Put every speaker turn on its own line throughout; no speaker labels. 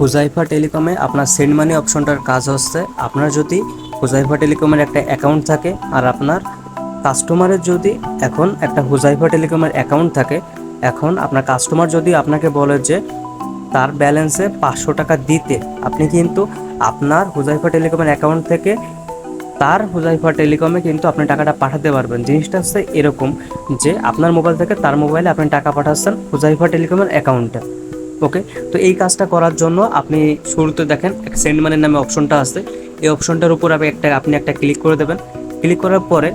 হুজাইফা টেলিকমে আপনার send money অপশনটার কাজ হচ্ছে, আপনার যদি হুজাইফা টেলিকমের একটা অ্যাকাউন্ট থাকে আর আপনার কাস্টমারের যদি এখন একটা হুজাইফা টেলিকমের অ্যাকাউন্ট থাকে, এখন আপনার কাস্টমার যদি আপনাকে বলে যে তার ব্যালেন্সে পাঁচশো টাকা দিতে, আপনি কিন্তু আপনার হুজাইফা টেলিকমের অ্যাকাউন্ট থেকে তার হুজাইফা টেলিকমে কিন্তু আপনি টাকাটা পাঠাতে পারবেন। জিনিসটা হচ্ছে এরকম যে আপনার মোবাইল থেকে তার মোবাইলে আপনি টাকা পাঠাচ্ছেন হুজাইফা টেলিকমের অ্যাকাউন্টে। ওকে তো এই কাজটা করার জন্য আপনি শুরুতে দেখেন সেন্ড মানির নামে অপশনটা আছে। এই অপশনটার উপর আপনি একটা আপনি একটা ক্লিক করে দেবেন। ক্লিক করার পরে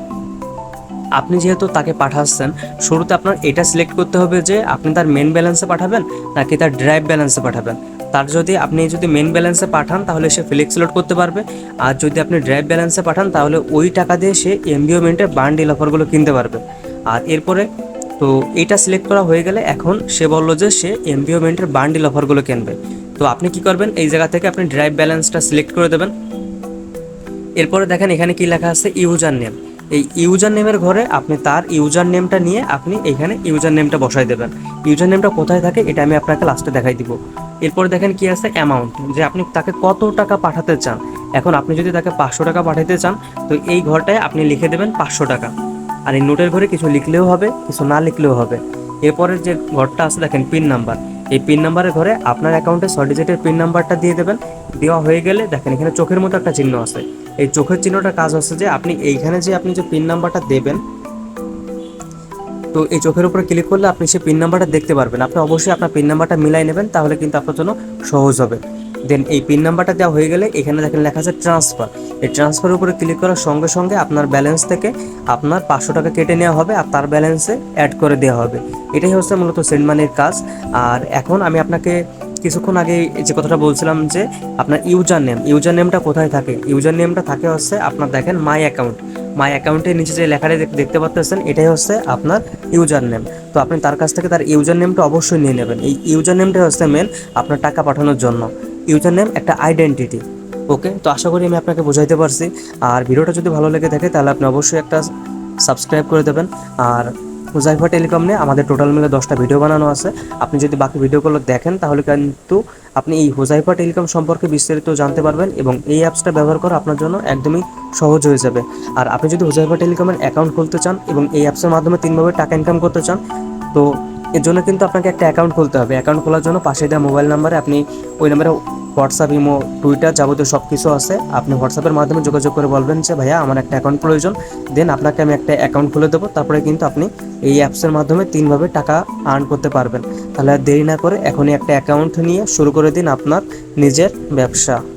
আপনি যেহেতু তাকে পাঠাচ্ছেন, শুরুতে আপনার এটা সিলেক্ট করতে হবে যে আপনি তার মেন ব্যালেন্সে পাঠাবেন নাকি তার ড্রাইভ ব্যালেন্সে পাঠাবেন। তার যদি, আপনি যদি মেন ব্যালেন্সে পাঠান তাহলে সে ফ্লেক্স লোড করতে পারবে। আর যদি আপনি ড্রাইভ ব্যালেন্সে পাঠান তাহলে ওই টাকা দিয়ে সে এমবিও মিন্টের বান্ডিল অফারগুলো কিনতে পারবে। আর এরপরে তো এটা সিলেক্ট করা হয়ে গেলে এখন সে বলল যে সে এমবিও মিন্টের বান্ডিল অফারগুলো কিনবে। তো আপনি কি করবেন? এই জায়গা থেকে আপনি ড্রাইভ ব্যালেন্সটা সিলেক্ট করে দেবেন। এরপরে দেখেন এখানে কি লেখা আছে ইউজার নেম এই ইউজার নেমের ঘরে আপনি তার ইউজার নেমটা নিয়ে আপনি এখানে ইউজার নেমটা বসাই দেবেন। ইউজার নেমটা কোথায় থাকে এটা আমি আপনাকে লাস্টে দেখাই দিব। এরপরে দেখেন কি আছে অ্যামাউন্ট যে আপনি তাকে কত টাকা পাঠাতে চান। এখন আপনি যদি তাকে পাঁচশো টাকা পাঠাতে চান, তো এই ঘরটায় আপনি লিখে দেবেন পাঁচশো টাকা। আর এই নোটের ঘরে কিছু লিখলেও হবে, কিছু না লিখলেও হবে। এরপরের যে ঘরটা আছে, দেখেন পিন নাম্বার। এই পিন নাম্বারের ঘরে আপনার অ্যাকাউন্টে ছয় ডিজিটের পিন নাম্বারটা দিয়ে দেবেন। দেওয়া হয়ে গেলে, দেখেন এখানে চোখের মতো একটা চিহ্ন আছে। এই চোখের চিহ্নটার কাজ হচ্ছে যে, আপনি এইখানে যে আপনি যে পিন নাম্বারটা দেবেন, তো এই চোখের উপরে ক্লিক করলে আপনি সেই পিন নাম্বারটা দেখতে পারবেন। আপনি অবশ্যই আপনার পিন নাম্বারটা মিলাই নেবেন, তাহলে কিন্তু আপনার জন্য সহজ হবে। দেন এই পিন নাম্বারটা দেওয়া হয়ে গেলে এখানে দেখেন লেখা আছে ট্রান্সফার এই ট্রান্সফারের উপরে ক্লিক করার সঙ্গে সঙ্গে আপনার ব্যালেন্স থেকে আপনার পাঁচশো টাকা কেটে নেওয়া হবে আর তার ব্যালেন্সে অ্যাড করে দেওয়া হবে। এটাই হচ্ছে মূলত সেন্ড মানির কাজ। আর এখন আমি আপনাকে কিছুক্ষণ আগে যে কথাটা বলছিলাম যে আপনার ইউজার নেম ইউজার নেমটা কোথায় থাকে? ইউজার নেমটা থাকে হচ্ছে আপনার দেখেন মাই অ্যাকাউন্ট মাই অ্যাকাউন্টের নিচে যে লেখাটা দেখতে পাচ্ছেন এটাই হচ্ছে আপনার ইউজার নেম তো আপনি তার কাছ থেকে তার ইউজার নেমটা অবশ্যই নিয়ে নেবেন। এই ইউজার নেমটা হচ্ছে মেন আপনার টাকা পাঠানোর জন্য। ইউজার নেম একটা আইডেন্টিটি। ওকে, তো আশা করি আমি আপনাকে বোঝাইতে পারছি। আর ভিডিওটা যদি ভালো লেগে থাকে, তাহলে আপনি অবশ্যই একটা সাবস্ক্রাইব করে দেবেন। আর হুজাইফা টেলিকম নিয়ে আমাদের টোটাল মিলে দশটা ভিডিও বানানো আছে। আপনি যদি বাকি ভিডিওগুলো দেখেন, তাহলে কিন্তু আপনি এই হুজাইফা টেলিকম সম্পর্কে বিস্তারিত জানতে পারবেন এবং এই অ্যাপসটা ব্যবহার করা আপনার জন্য একদমই সহজ হয়ে যাবে। আর আপনি যদি হুজাইফা টেলিকমের অ্যাকাউন্ট খুলতে চান এবং এই অ্যাপসের মাধ্যমে তিনভাবে টাকা ইনকাম করতে চান, তো এর জন্য কিন্তু আপনাকে একটা অ্যাকাউন্ট খুলতে হবে। অ্যাকাউন্ট খোলার জন্য পাশে দেওয়া মোবাইল নাম্বারে আপনি ওই নাম্বারে হোয়াটসঅ্যাপ ইমো টুইটার যাবতীয় সব কিছু আছে। আপনি হোয়াটসঅ্যাপের মাধ্যমে যোগাযোগ করে বলবেন যে, ভাইয়া, আমার একটা অ্যাকাউন্ট প্রয়োজন। দেন আপনাকে আমি একটা অ্যাকাউন্ট খুলে দেবো। তারপরে কিন্তু আপনি এই অ্যাপসের মাধ্যমে তিনভাবে টাকা আর্ন করতে পারবেন। তাহলে আর দেরি না করে এখনই একটা অ্যাকাউন্ট নিয়ে শুরু করে দিন আপনার নিজের ব্যবসা।